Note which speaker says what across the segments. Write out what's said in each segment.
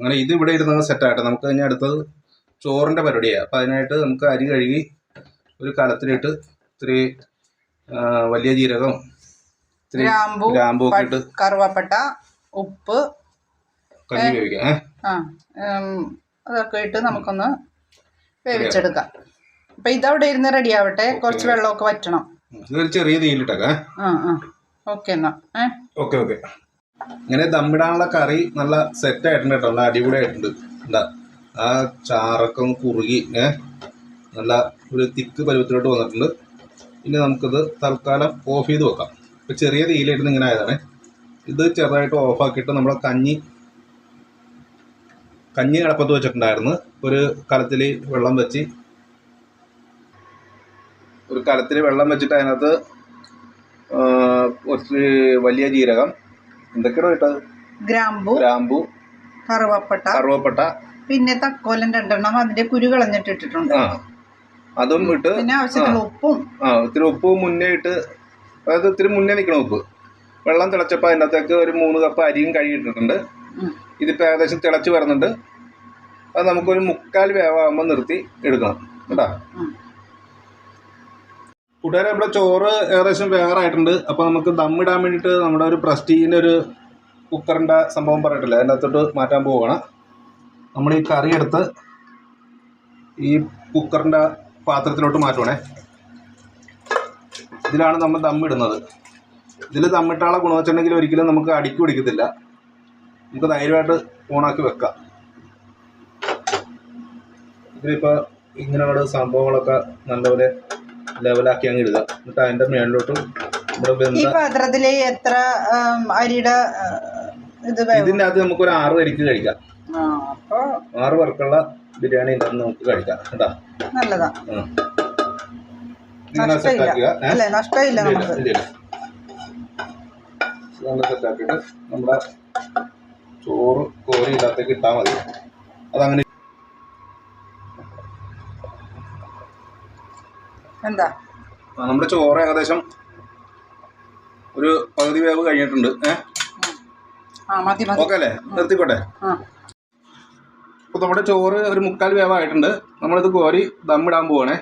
Speaker 1: അങ്ങനെ ഇത് ഇവിടെ ഇരുന്നത് സെറ്റായിട്ട് നമുക്ക് കഴിഞ്ഞാൽ അടുത്തത് ചോറിന്റെ പരിപാടിയാണ് അപ്പോൾ അതിനായിട്ട് നമുക്ക് അരി കഴുകി ഒരു കലത്തിലിട്ട് ഇത്തിരി വലിയ ജീരകം ഇത്തിരി
Speaker 2: ഗ്രാമ്പു
Speaker 1: ഒക്കെ ഇട്ട്
Speaker 2: കറുവപ്പട്ട ഉപ്പ്
Speaker 1: കഞ്ഞി വേവിക്കാം. ഏഹ്
Speaker 2: ആ അതൊക്കെ ഇട്ട് നമുക്കൊന്ന് വേവിച്ചെടുക്കാം. അപ്പൊ ഇതവിടെ ഇരുന്ന് റെഡി ആവട്ടെ. കുറച്ച് വെള്ളമൊക്കെ വറ്റണം.
Speaker 1: ചെറിയ തീയിലിട്ടേക്കാം.
Speaker 2: ആ ആ. ഓക്കെ എന്നാ. ഏ?
Speaker 1: Okay okay. ഇങ്ങനെ ദമ്മിടാനുള്ള കറി നല്ല സെറ്റ് ആയിട്ടുണ്ട് കേട്ടോ. നല്ല അടിപൊളിയായിട്ടുണ്ട്. എന്താ ആ ചാറൊക്കെ ഒന്ന് കുറുകി ഏഹ് നല്ല ഒരു തിക്ക് പരുവത്തിലോട്ട് വന്നിട്ടുണ്ട്. ഇനി നമുക്കിത് തൽക്കാലം ഓഫ് ചെയ്ത് വെക്കാം. ഇപ്പം ചെറിയ തീയിലിരുന്ന് ഇങ്ങനെ ആയതാണ്. ഇത് ചെറുതായിട്ട് ഓഫാക്കിയിട്ട് നമ്മൾ കഞ്ഞി കഞ്ഞി കിടപ്പത്ത് വെച്ചിട്ടുണ്ടായിരുന്നു. ഒരു കലത്തിൽ വെള്ളം വെച്ച് ഒരു കലത്തിൽ വെള്ളം വെച്ചിട്ട് അതിനകത്ത് കുറച്ച് വലിയ ജീരകം എന്തൊക്കെയാണ് ഇട്ടത്
Speaker 2: ഗ്രാമ്പു
Speaker 1: ഗ്രാമ്പു
Speaker 2: കറുവപ്പട്ട
Speaker 1: കറുവപ്പട്ട.
Speaker 2: പിന്നെ തക്കോലം രണ്ടെണ്ണം. അതിന്റെ കുരു കളഞ്ഞിട്ട് ഇട്ടിട്ടുണ്ട്.
Speaker 1: അതും ഇട്ട്
Speaker 2: പിന്നെ ആവശ്യത്തിനുള്ള ഉപ്പും.
Speaker 1: ആ ഇത്തിരി ഉപ്പ് മുന്നേ ഇട്ട് അതായത് ഇത്തിരി മുന്നേ നിൽക്കണം ഉപ്പ്. വെള്ളം തിളച്ചപ്പോൾ അതിനകത്തേക്ക് ഒരു മൂന്ന് കപ്പ് അരിയും കഴുകിയിട്ടിട്ടുണ്ട്. ഇതിപ്പോൾ ഏകദേശം തിളച്ച് വരുന്നുണ്ട്. അത് നമുക്കൊരു മുക്കാൽ വേവാകുമ്പോൾ നിർത്തി എടുക്കണം. കേട്ടോ. കൂട്ടുകാരെ നമ്മുടെ ചോറ് ഏകദേശം വേറായിട്ടുണ്ട്. അപ്പോൾ നമുക്ക് ദമ്മിടാൻ വേണ്ടിയിട്ട് നമ്മുടെ ഒരു പ്രസ്റ്റീന്റെ ഒരു കുക്കറിന്റെ സംഭവം പറഞ്ഞിട്ടില്ല? അതിന്റെ അകത്തോട്ട് മാറ്റാൻ പോവുകയാണ് നമ്മൾ ഈ കറി എടുത്ത് ഈ കുക്കറിന്റെ പാത്രത്തിലോട്ട് മാറ്റുവാണേ. ഇതിലാണ് നമ്മൾ ദമ്മിടുന്നത് ഇതിൽ ദമ്മിട്ടാളെ ഗുണം വെച്ചിട്ടുണ്ടെങ്കിൽ ഒരിക്കലും നമുക്ക് അടിക്ക് പിടിക്കത്തില്ല. നമുക്ക് ധൈര്യമായിട്ട് ഓണാക്കി വെക്കാം. ഇതിലിപ്പോൾ ഇങ്ങനെയുള്ള സംഭവങ്ങളൊക്കെ നല്ലപോലെ ലെവലാക്കി അങ്ങ് ഇടുക. എന്നിട്ട് അതിന്റെ മേളിലോട്ട് നമ്മുടെ
Speaker 2: ഈ
Speaker 1: ബന്ധ
Speaker 2: പാത്രത്തിൽ എത്ര ഉം, അരിയുടെ ആ, ഇത് വേണം
Speaker 1: ഇതിന്റെ അകത്ത് നമുക്കൊരു ആറ് അരിക്ക് കഴിക്കാം.
Speaker 2: ആ അപ്പോൾ
Speaker 1: ആറ് പേർക്കുള്ള ബിരിയാണി ഇതിനകത്ത് നമുക്ക് കഴിക്കാം. കേട്ടോ
Speaker 2: നല്ലതാ.
Speaker 1: ഉം. ഇങ്ങനെ സെറ്റ് ആക്കുക.
Speaker 2: നഷ്ടമില്ല
Speaker 1: ഏ?
Speaker 2: അല്ലേ നഷ്ടമില്ല
Speaker 1: ഇല്ല,
Speaker 2: നമുക്ക്.
Speaker 1: ഇല്ല, ഇല്ല. നല്ല സെറ്റ് ആക്കിയിട്ട് നമ്മുടെ ചോറ് കോരി ഇതിനകത്തേക്ക് ഇട്ടാൽ മതി. അതങ്ങനെ
Speaker 2: എന്താ?
Speaker 1: നമ്മുടെ ചോറ് ഏകദേശം ഒരു പകുതി വേവ് കഴിഞ്ഞിട്ടുണ്ട്. ഓക്കെ അല്ലേ? നിർത്തിക്കോട്ടെ?
Speaker 2: അപ്പൊ
Speaker 1: അപ്പോൾ നമ്മുടെ ചോറ് ഒരു മുക്കാൽ വേവായിട്ടുണ്ട്. നമ്മളിത് കോരി ദമ്മിടാൻ പോവാണേ.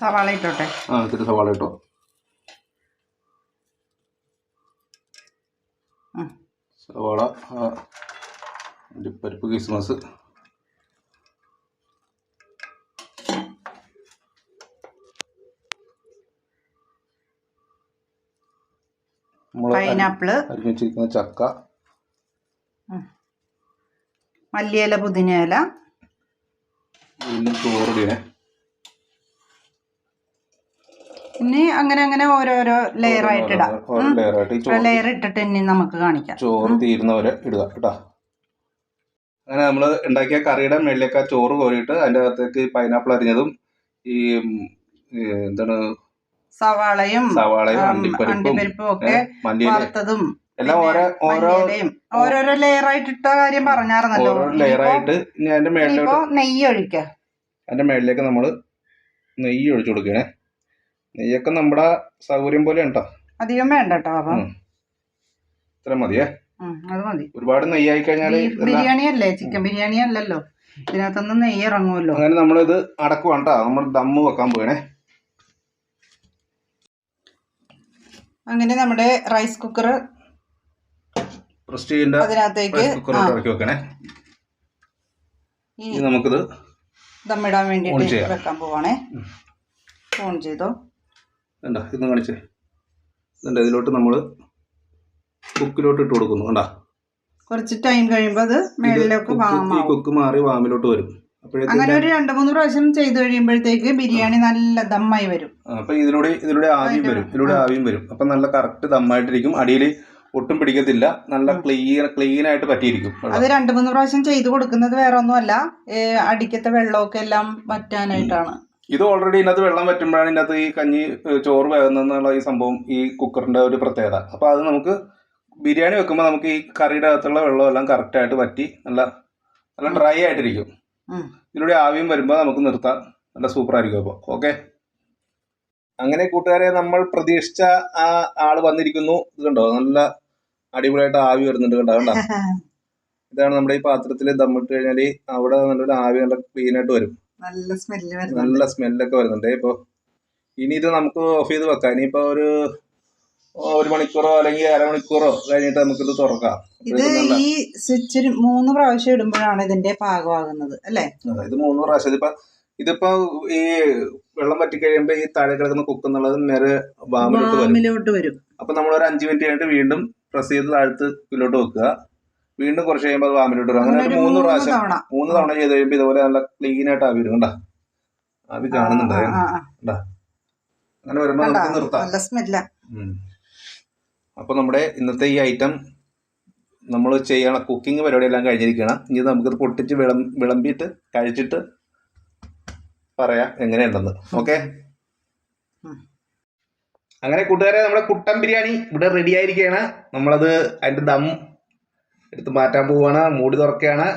Speaker 2: സവാള ഇട്ടോട്ടെ.
Speaker 1: ആ ഇത്തിരി സവാള ഇട്ടോ. സവാള അണ്ടിപ്പരിപ്പ് കിസ്മസ്
Speaker 2: പൈനാപ്പിൾ.
Speaker 1: അരിഞ്ഞ് വെച്ചിരിക്കുന്ന ചക്ക
Speaker 2: മല്ലിയില പുതിനയില.
Speaker 1: വീണ്ടും
Speaker 2: ഇനി അങ്ങനെ അങ്ങനെ ഓരോരോ ലെയർ ആയിട്ട് ഇടാം. ലെയർ ഇട്ടിട്ട് ഇനി നമുക്ക് കാണിക്കാം.
Speaker 1: ചോറ് തീരുന്നവരെ ഇടുക കേട്ടോ. അങ്ങനെ നമ്മൾ ഉണ്ടാക്കിയ കറിയുടെ മേളിലേക്ക് ആ ചോറ് കോരിയിട്ട് അതിന്റെ അകത്തേക്ക് പൈനാപ്പിൾ അരിഞ്ഞതും ഈ എന്താണ്
Speaker 2: സവാളയും
Speaker 1: സവാളയും അണ്ടിപ്പരിപ്പും
Speaker 2: ഒക്കെ വറുത്തതും
Speaker 1: എല്ലാം ഓരോ ഓരോ
Speaker 2: ഓരോരോ ലെയർ ആയിട്ട് ഇട്ട കാര്യം പറഞ്ഞായിരുന്നല്ലോ.
Speaker 1: ഓരോ ലെയറായിട്ട് ഇനി അതിന്റെ മേളിലോട്ട്
Speaker 2: നെയ്യ് ഒഴിക്ക.
Speaker 1: അതിന്റെ മേളിലേക്ക് നമ്മൾ നെയ്യ് ഒഴിച്ചു കൊടുക്കണേ നെയ്യൊക്കെ നമ്മുടെ സൗകര്യം പോലെ ഉണ്ടോ?
Speaker 2: അധികം വേണ്ട കേട്ടോ അപ്പം
Speaker 1: ഇത്ര മതിയേ?
Speaker 2: അത് മതി.
Speaker 1: ഒരുപാട് നെയ്യായി കഴിഞ്ഞാൽ
Speaker 2: ബിരിയാണി അല്ലേ ചിക്കൻ ബിരിയാണി അല്ലല്ലോ. ഇതിനകത്തൊന്നും നെയ്യ് ഇറങ്ങുമല്ലോ.
Speaker 1: അങ്ങനെ നമ്മളിത് അടക്കുവാണ് കേട്ടോ നമ്മൾ ദമ്മ് വെക്കാൻ പോകണേ
Speaker 2: അങ്ങനെ നമ്മുടെ റൈസ് കുക്കർ അതിനകത്തേക്ക്
Speaker 1: നമുക്കിത്
Speaker 2: ദമ്മിടാൻ
Speaker 1: വേണ്ടി
Speaker 2: വേണ്ടിയിട്ട് വെക്കാൻ പോവാണേ. ഓൺ ചെയ്തോ.
Speaker 1: കണ്ട? ഇന്ന് കാണിച്ചേ. ഇതുണ്ട് ഇതിലോട്ട് നമ്മൾ കുക്കിലോട്ട് ഇട്ട് കൊടുക്കുന്നു. കണ്ട?
Speaker 2: കുറച്ച് ടൈം കഴിയുമ്പോൾ അത് മേളിലേക്ക്
Speaker 1: ഈ കുക്ക് മാറി വാമിലോട്ട് വരും.
Speaker 2: അങ്ങനെ ഒരു രണ്ട് മൂന്ന് പ്രാവശ്യം ചെയ്തു കഴിയുമ്പോഴത്തേക്ക് ബിരിയാണി നല്ല ദമ്മായി വരും.
Speaker 1: അപ്പൊ ഇതിലൂടെ ഇതിലൂടെ ആവിയും വരും. ഇതിലൂടെ ആവിയും വരും. അപ്പൊ നല്ല കറക്റ്റ് ദമ്മായിട്ടിരിക്കും. അടിയിൽ ഒട്ടും പിടിക്കത്തില്ല. നല്ല ക്ലീൻ ക്ലീൻ ആയിട്ട് പറ്റിയിരിക്കും.
Speaker 2: അത് രണ്ട് മൂന്ന് പ്രാവശ്യം ചെയ്തു കൊടുക്കുന്നത് വേറെ ഒന്നുമല്ല അല്ല അടിക്കത്തെ വെള്ളമൊക്കെ എല്ലാം വറ്റാനായിട്ടാണ്.
Speaker 1: ഇത് ഓൾറെഡി ഇതിനകത്ത് വെള്ളം വറ്റുമ്പോഴാണ് ഇതിനകത്ത് ഈ കഞ്ഞി ചോറ് വേകുന്നുള്ള ഈ സംഭവം ഈ കുക്കറിന്റെ ഒരു പ്രത്യേകത. അപ്പോൾ അത് നമുക്ക് ബിരിയാണി വെക്കുമ്പോൾ നമുക്ക് ഈ കറിയുടെ അകത്തുള്ള വെള്ളം എല്ലാം കറക്റ്റ് ആയിട്ട് പറ്റി നല്ല നല്ല ഡ്രൈ ആയിട്ടിരിക്കും. ഇതിലൂടെ ആവിയും വരുമ്പോൾ നമുക്ക് നിർത്താം. നല്ല സൂപ്പർ ആയിരിക്കും അപ്പോൾ ഓക്കെ അങ്ങനെ കൂട്ടുകാരെ നമ്മൾ പ്രതീക്ഷിച്ച ആ ആൾ വന്നിരിക്കുന്നു. ഇത് കണ്ടോ? നല്ല അടിപൊളിയായിട്ട് ആവി വരുന്നുണ്ട് കണ്ടോ? കണ്ടോ? ഇതാണ് നമ്മുടെ ഈ പാത്രത്തിൽ ദമ്മിട്ട് കഴിഞ്ഞാൽ അവിടെ നല്ലൊരു ആവി നല്ല ക്ലീൻ ആയിട്ട് വരും.
Speaker 2: നല്ല സ്മെല്ല് വരുന്നുണ്ട്.
Speaker 1: നല്ല സ്മെല്ലൊക്കെ വരുന്നുണ്ട്. ഇപ്പൊ ഇനി ഇത് നമുക്ക് ഓഫ് ചെയ്ത് വെക്കാം. ഇനിയിപ്പൊ ഒരു ഒരു മണിക്കൂറോ അല്ലെങ്കിൽ അരമണിക്കൂറോ കഴിഞ്ഞിട്ട് നമുക്കിത് തുറക്കാം.
Speaker 2: ഇത് ഈ സ്വിച്ച് മൂന്ന് പ്രാവശ്യം ഇടുമ്പോഴാണ് ഇതിന്റെ പാകമാകുന്നത് അല്ലേ?
Speaker 1: ഇത് മൂന്ന് പ്രാവശ്യം. ഇതിപ്പോ ഇതിപ്പോ ഈ വെള്ളം പറ്റി കഴിയുമ്പോ ഈ താഴെ കിടക്കുന്ന കുക്ക് എന്നുള്ളത് നേരെ വാമിലോട്ട് വരും. അപ്പൊ നമ്മൾ ഒരു അഞ്ചു മിനിറ്റ് കഴിഞ്ഞിട്ട് വീണ്ടും പ്രസ് ചെയ്ത് താഴത്ത് ഇതിലോട്ട് വെക്കുക. വീണ്ടും കുറച്ച് കഴിയുമ്പോൾ അത് വാമിലോട്ട് വരും. അങ്ങനെ ഒരു മൂന്ന് പ്രാവശ്യം
Speaker 2: തവണ.
Speaker 1: മൂന്ന് തവണ ചെയ്ത് കഴിയുമ്പോൾ ഇതുപോലെ നല്ല ക്ലീൻ ആയിട്ട് ആവി വരും കണ്ടാ? ആവി കാണുന്നുണ്ട്.
Speaker 2: ആ.
Speaker 1: അങ്ങനെ വരുമ്പോൾ
Speaker 2: കണ്ടാ?
Speaker 1: നമുക്ക് നിർത്താം. അപ്പൊ നമ്മുടെ ഇന്നത്തെ ഈ ഐറ്റം നമ്മൾ ചെയ്യണ കുക്കിംഗ് പരിപാടി എല്ലാം കഴിഞ്ഞിരിക്കണം ഇനി നമുക്കിത് പൊട്ടിച്ച് വിളം വിളമ്പിയിട്ട് കഴിച്ചിട്ട് പറയാം എങ്ങനെയുണ്ടെന്ന്. ഓക്കെ. അങ്ങനെ കൂട്ടുകാരെ നമ്മുടെ കുട്ടൻ ബിരിയാണി ഇവിടെ റെഡി ആയിരിക്കുകയാണ്. നമ്മളത് അതിന്റെ ദം എടുത്ത് മാറ്റാൻ പോവാണ് മൂടി തുറക്കുകയാണ്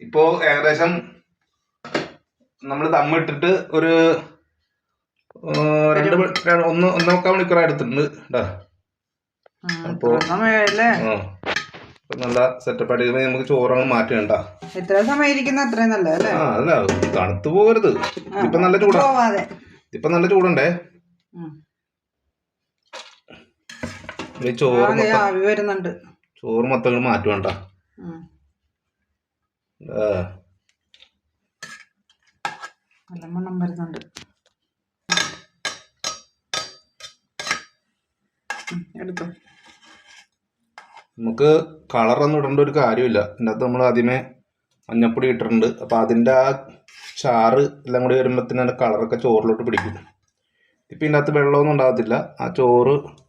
Speaker 1: ഇപ്പോ ഏകദേശം നമ്മൾ തമ്മിട്ടിട്ട് ഒരു രണ്ട് ഒന്ന് ഒന്നൊക്കെ മണിക്കൂർ എടുത്തിട്ടുണ്ട് കേട്ടോ അപ്പോ-
Speaker 2: അല്ലേ
Speaker 1: ആ അപ്പൊ നല്ല സെറ്റപ്പ് ആയിട്ട് നമുക്ക് ചോറങ്ങ് മാറ്റണ്ട
Speaker 2: എത്ര സമയം ഇരിക്കുന്ന അത്രയും നല്ലത് അല്ലേ
Speaker 1: ആ അല്ല തണുത്ത് പോകരുത്. ഇപ്പൊ നല്ല ചൂടാ. ഇപ്പൊ നല്ല ചൂടുണ്ടേ. ചോറ്
Speaker 2: വരുന്നുണ്ട്.
Speaker 1: ചോറ് മൊത്തം
Speaker 2: നല്ല മണം വരുന്നുണ്ട്. എടുത്തു.
Speaker 1: നമുക്ക് കളറൊന്നും ഇടേണ്ട ഒരു കാര്യമില്ല. ഇതിനകത്ത് നമ്മൾ ആദ്യമേ മഞ്ഞപ്പൊടി ഇട്ടിട്ടുണ്ട്. അപ്പൊ അതിന്റെ ആ ചാറ് എല്ലാം കൂടി വരുമ്പോഴത്തേനും കളറൊക്കെ ചോറിലോട്ട് പിടിക്കും. ഇപ്പം അകത്ത് വെള്ളമൊന്നും ഉണ്ടാകത്തില്ല. ആ ചോറ്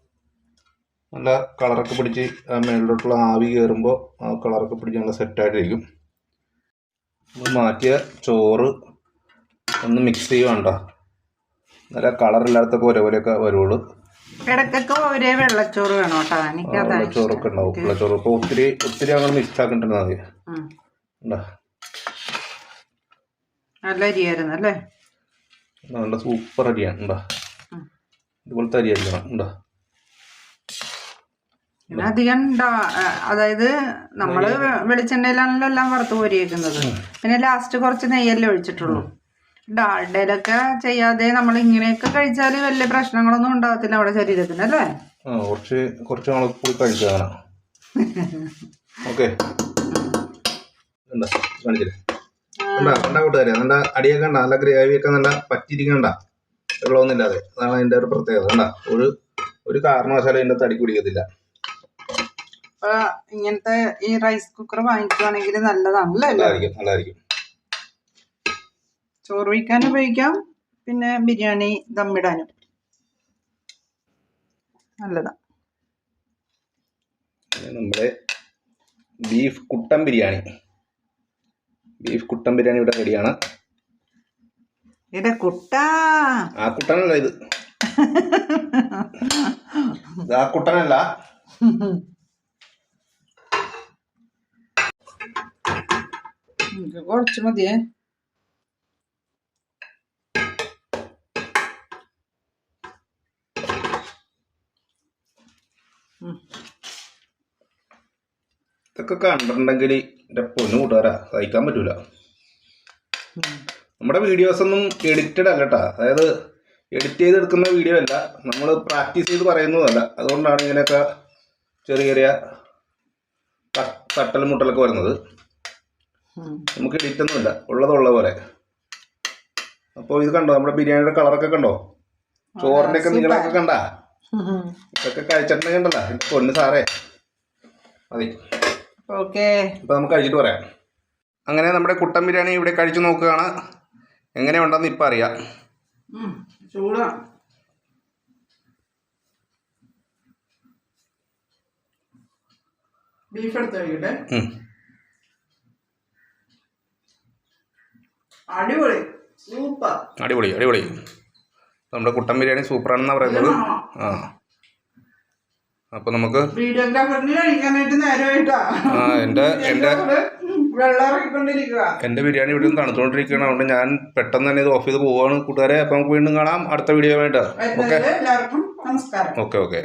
Speaker 1: നല്ല കളറൊക്കെ പിടിച്ച് മേളിലോട്ടുള്ള ആവി കയറുമ്പോൾ ആ കളറൊക്കെ പിടിച്ച് നല്ല സെറ്റായിട്ടിരിക്കും നമ്മൾ മാറ്റിയ ചോറ് ഒന്ന് മിക്സ് ചെയ്യുവാണ്ട നല്ല കളറില്ലാത്തൊക്കെ ഒരേപോലെയൊക്കെ വരുള്ളൂ
Speaker 2: ഇടക്കൊക്കെ ഒരേ വെള്ളച്ചോറ് വേണം കേട്ടോ എനിക്ക് അതാണ്
Speaker 1: വെള്ളച്ചോറൊക്കെ ഉണ്ടാവും. വെള്ളച്ചോറ് ഇപ്പോൾ ഒത്തിരി ഒത്തിരി അങ്ങനെ മിക്സ് മതി.
Speaker 2: നല്ല അരിയായിരുന്നു അല്ലേ?
Speaker 1: നല്ല സൂപ്പർ അരിയാണ് ഉണ്ടാ ഇതുപോലത്തെ അരിയായിരിക്കണം ഉണ്ടാ
Speaker 2: പിന്നെ അധികം അതായത് നമ്മൾ വെളിച്ചെണ്ണയിലാണല്ലോ എല്ലാം വറുത്ത് കോരിയേക്കുന്നത്. പിന്നെ ലാസ്റ്റ് കുറച്ച് നെയ്യല്ലേ ഒഴിച്ചിട്ടുള്ളൂ. ഡാൽഡയിലൊക്കെ ചെയ്യാതെ നമ്മൾ ഇങ്ങനെയൊക്കെ കഴിച്ചാൽ വലിയ പ്രശ്നങ്ങളൊന്നും ഉണ്ടാകത്തില്ല നമ്മുടെ ശരീരത്തിന് അല്ലേ?
Speaker 1: കുറച്ച് കുറച്ച് കൂടി ഓക്കെ. കാണിച്ചില്ലേ കണ്ടാ കണ്ടാ കൂട്ടുകാരെ നല്ല അടിയൊക്കെ കണ്ട നല്ല ഗ്രേവി ഒക്കെ നല്ല പറ്റിയിരിക്കണ്ട വെള്ളമൊന്നുമില്ലാതെ അതാണ് അതിന്റെ ഒരു പ്രത്യേകത. കണ്ട ഒരു ഒരു കാരണവശാലും അതിന്റെ തടി കുടിക്കത്തില്ല
Speaker 2: അപ്പൊ ഇങ്ങനത്തെ ഈ റൈസ് കുക്കർ വാങ്ങിക്കുവാണെങ്കിൽ
Speaker 1: നല്ലതാണ്
Speaker 2: ചോറ് വയ്ക്കാൻ ഉപയോഗിക്കാം പിന്നെ ബിരിയാണി ദമ്മിടാനും നല്ലതാ.
Speaker 1: നമ്മുടെ ബീഫ് കുട്ടൻ ബിരിയാണി. ബീഫ് കുട്ടൻ ബിരിയാണി ഇവിടെ റെഡിയാണ്
Speaker 2: കുട്ടാ.
Speaker 1: ആ കുട്ടനല്ല ഇത് ഇത്. ആ കുട്ടനല്ല.
Speaker 2: എനിക്ക് കുറച്ച് മതിയേ.
Speaker 1: ഇതൊക്കെ കണ്ടിട്ടുണ്ടെങ്കിൽ എന്റെ പൊന്നു കൂട്ടുകാരാ സഹിക്കാൻ പറ്റൂല. നമ്മുടെ വീഡിയോസ് ഒന്നും എഡിറ്റഡ് അല്ല കേട്ടോ അതായത് എഡിറ്റ് ചെയ്തെടുക്കുന്ന വീഡിയോ അല്ല. നമ്മൾ പ്രാക്ടീസ് ചെയ്ത് പറയുന്നതല്ല. അതുകൊണ്ടാണ് ഇങ്ങനെയൊക്കെ ചെറിയ ചെറിയ തട്ടൽ മുട്ടലൊക്കെ വരുന്നത്. നമുക്ക് എഡിറ്റ് ഒന്നുമില്ല ഉള്ളതുള്ള പോലെ. അപ്പോൾ ഇത് കണ്ടോ? നമ്മുടെ ബിരിയാണിയുടെ കളറൊക്കെ കണ്ടോ? ചോറിന്റെ ഒക്കെ നീളമൊക്കെ കണ്ടാ? ഇതൊക്കെ കഴിച്ചിട്ടുണ്ടെങ്കിൽ കണ്ടല്ലോ. എന്റെ പൊന്ന് സാറേ. മതി.
Speaker 2: ഓക്കെ.
Speaker 1: അപ്പോൾ നമുക്ക് കഴിച്ചിട്ട് പറയാം. അങ്ങനെ നമ്മുടെ കുട്ടൻ ബിരിയാണി ഇവിടെ കഴിച്ചു നോക്കുകയാണ്. എങ്ങനെയുണ്ടെന്ന് ഇപ്പം അറിയാം.
Speaker 2: ചൂടാ. ബീഫ് എടുത്ത് കഴിക്കട്ടെ. അടിപൊളി. സൂപ്പർ.
Speaker 1: അടിപൊളി അടിപൊളി. നമ്മുടെ കുട്ടൻ ബിരിയാണി സൂപ്പറാണെന്നാണ് പറയുന്നത്. ആ. അപ്പൊ നമുക്ക്
Speaker 2: എന്റെ
Speaker 1: ആ ബിരിയാണി ഇവിടെ നിന്ന് തണുത്തുകൊണ്ടിരിക്കുകയാണ്. അതുകൊണ്ട് ഞാൻ പെട്ടെന്ന് തന്നെ ഇത് ഓഫ് ചെയ്ത് പോവാണ് കൂട്ടുകാരെ. അപ്പൊ നമുക്ക് വീണ്ടും കാണാം അടുത്ത വീഡിയോ വേണ്ട ഓക്കെ ഓക്കെ ഓക്കെ